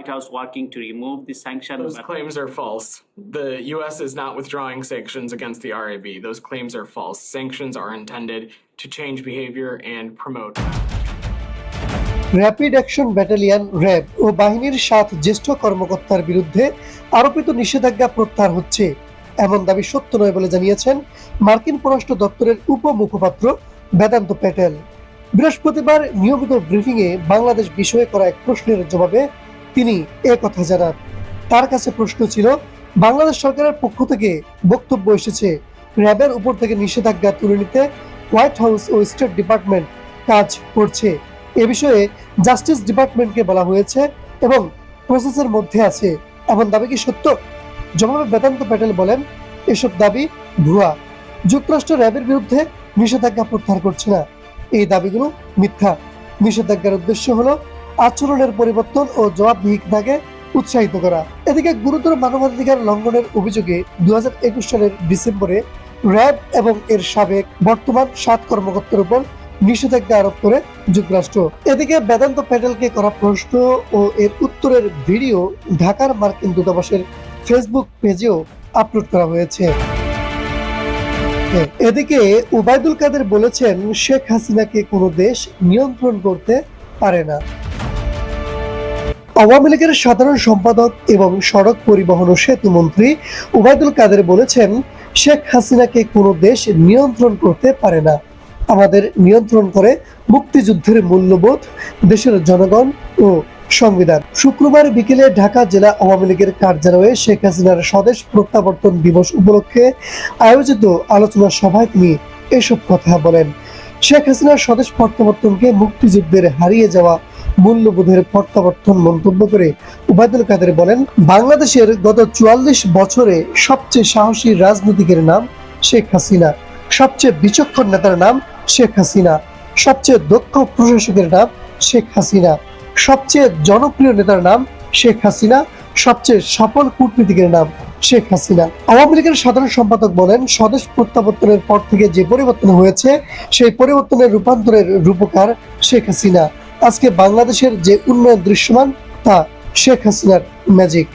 White House working to remove the sanction. Those but- claims are false. The U.S. is not withdrawing sanctions against the RAB. Those claims are false. Sanctions are intended to change behavior and promote. Rapid action battalion RAB ও বাহিনীর সাত জ্যেষ্ঠ কর্মকর্তার বিরুদ্ধে আরোপিত নিষেধাজ্ঞা প্রত্যাহার হচ্ছে এমন দাবি সত্য নয় বলে জানিয়েছেন মার্কিন পররাষ্ট্র দপ্তরের উপমুখপাত্র বেদান্ত প্যাটেল বৃহস্পতিবার নিয়মিত ব্রিফিংয়ে বাংলাদেশ বিষয়ে করা এক প্রশ্নের জবাবে তিনি এ কথা জানান। তার কাছে প্রশ্ন ছিল, বাংলাদেশ সরকারের পক্ষ থেকে বক্তব্য এসেছে, র্যাবের উপর থেকে নিষেধাজ্ঞা তুলে নিতে হোয়াইট হাউস ও স্টেট ডিপার্টমেন্ট কাজ করছে। এ বিষয়ে জাস্টিস ডিপার্টমেন্টকে বলা হয়েছে এবং প্রসেসের মধ্যে আছে। এমন দাবি কি সত্য? জবাবে বেদান্ত প্যাটেল বলেন, এসব দাবি ভুয়া। যুক্তরাষ্ট্র র্যাবের বিরুদ্ধে নিষেধাজ্ঞা প্রত্যাহার করছে না। এই দাবিগুলো মিথ্যা। নিষেধাজ্ঞার উদ্দেশ্য হলো আচরণের পরিবর্তন ও জবাবদিহিতাকে উৎসাহিত করা। এদিকে গুরুতর মানবাধিকার লঙ্ঘনের অভিযোগে দু সালের ডিসেম্বরে র্যাব এবং এর সাবেক বর্তমান সাত কর্মকর্তার উপর নিষেধাজ্ঞা আরোপ করে যুক্তরাষ্ট্র। এদিকে বেদান্ত প্যাটেলকে করা প্রশ্ন ও এর উত্তরের ভিডিও ঢাকার মার্কিন দূতাবাসের ফেসবুক পেজেও আপলোড করা হয়েছে। এদিকে উবায়দুল কাদের বলেছেন, শেখ হাসিনাকে কোনো দেশ নিয়ন্ত্রণ করতে পারে না। আওয়ামী লীগের সাধারণ সম্পাদক এবং সড়ক পরিবহন ও সেতু মন্ত্রী উবায়দুল কাদের বলেছেন, শেখ হাসিনাকে কোনো দেশ নিয়ন্ত্রণ করতে পারে না। আমাদের নিয়ন্ত্রণ করে মুক্তিযুদ্ধের মূল্যবোধ, দেশের জনগণ ও সংবিধান। শুক্রবার বিকেলে ঢাকা জেলা আওয়ামী লীগের কার্যালয়ে শেখ হাসিনার স্বদেশ প্রত্যাবর্তন দিবস উপলক্ষে আয়োজিত আলোচনা সভায় তিনি এসব কথা বলেন। শেখ হাসিনার স্বদেশ প্রত্যাবর্তনকে মুক্তিযুদ্ধের হারিয়ে যাওয়া মূল্যবোধের প্রত্যাবর্তন মন্তব্য করে উবায়দুল কাদের বলেন, বাংলাদেশের গত চুয়াল্লিশ বছরে সবচেয়ে সাহসী রাজনীতিকের নাম শেখ হাসিনা। সবচেয়ে বিচক্ষণ নেতার নাম শেখ হাসিনা। সবচেয়ে দক্ষ প্রশাসকের নাম শেখ হাসিনা। সবচেয়ে জনপ্রিয় নেতার নাম শেখ হাসিনা। সবচেয়ে সফল কূটনীতিকের নাম শেখ হাসিনা। আওয়ামী লীগের সাধারণ সম্পাদক বলেন, স্বদেশ প্রত্যাবর্তনের পর থেকে যে পরিবর্তন হয়েছে, সেই পরিবর্তনের রূপান্তরের রূপকার শেখ হাসিনা। আজকে বাংলাদেশের যে উন্নয়ন দৃশ্যমান তা শেখ হাসিনার ম্যাজিক